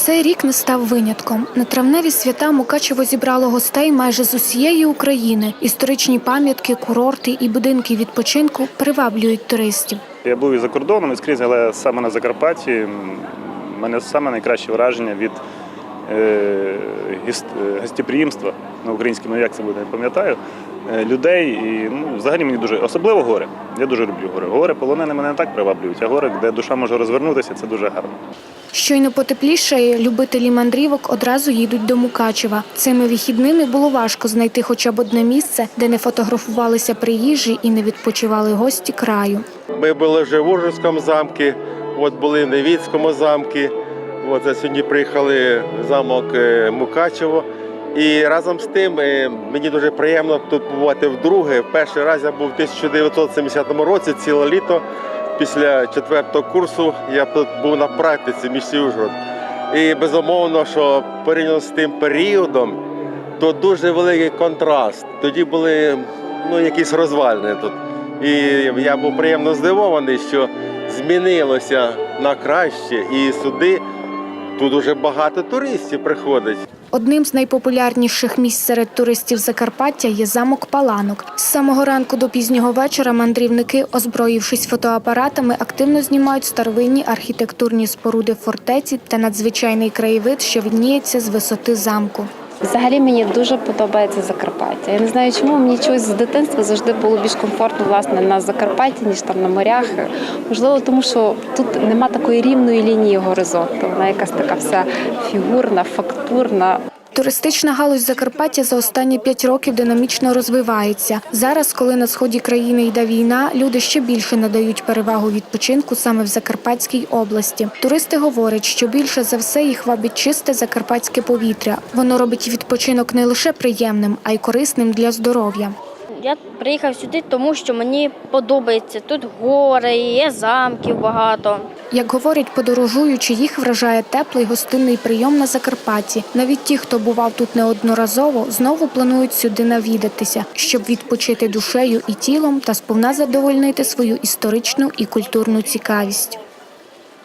Цей рік не став винятком. На травневі свята Мукачево зібрало гостей майже з усієї України. Історичні пам'ятки, курорти і будинки відпочинку приваблюють туристів. Я був і за кордоном, і скрізь, але саме на Закарпатті У мене саме найкраще враження від гостеприємства на українському, як це буде, не пам'ятаю. е, Людей і ну, взагалі мені дуже особливо гори. Я дуже люблю гори. Гори полонини мене не так приваблюють, а гори, де душа може розвернутися, це дуже гарно. Щойно потеплішає, любителі мандрівок одразу їдуть до Мукачева. Цими вихідними було важко знайти хоча б одне місце, де не фотографувалися приїжджі і не відпочивали гості краю. Ми були вже в Ужгородському замку, от були в Невіцькому замку. От сьогодні приїхали в замок е, Мукачево. І разом з тим е, мені дуже приємно тут побувати вдруге. Перший раз я був у 1970 році, ціле літо. Після четвертого курсу я тут був на практиці в місті. І безумовно, що порівняно з тим періодом, то дуже великий контраст. Тоді були ну, якісь розвалини тут. І я був приємно здивований, що змінилося на краще. І сюди тут дуже багато туристів приходить. Одним з найпопулярніших місць серед туристів Закарпаття є замок Паланок. З самого ранку до пізнього вечора мандрівники, озброївшись фотоапаратами, активно знімають старовинні архітектурні споруди фортеці та надзвичайний краєвид, що відніється з висоти замку. Взагалі мені дуже подобається Закарпаття. Я не знаю, чому мені чогось з дитинства завжди було більш комфортно власне на Закарпатті, ніж там на морях. Можливо, тому що тут нема такої рівної лінії горизонту. Вона якась така вся фігурна, фактурна. Туристична галузь Закарпаття за останні п'ять років динамічно розвивається. Зараз, коли на сході країни йде війна, люди ще більше надають перевагу відпочинку саме в Закарпатській області. Туристи говорять, що більше за все їх вабить чисте закарпатське повітря. Воно робить відпочинок не лише приємним, а й корисним для здоров'я. Я приїхав сюди, тому що мені подобається. Тут гори, є замків багато. Як говорять подорожуючі, їх вражає теплий гостинний прийом на Закарпатті. Навіть ті, хто бував тут неодноразово, знову планують сюди навідатися, щоб відпочити душею і тілом та сповна задовольнити свою історичну і культурну цікавість.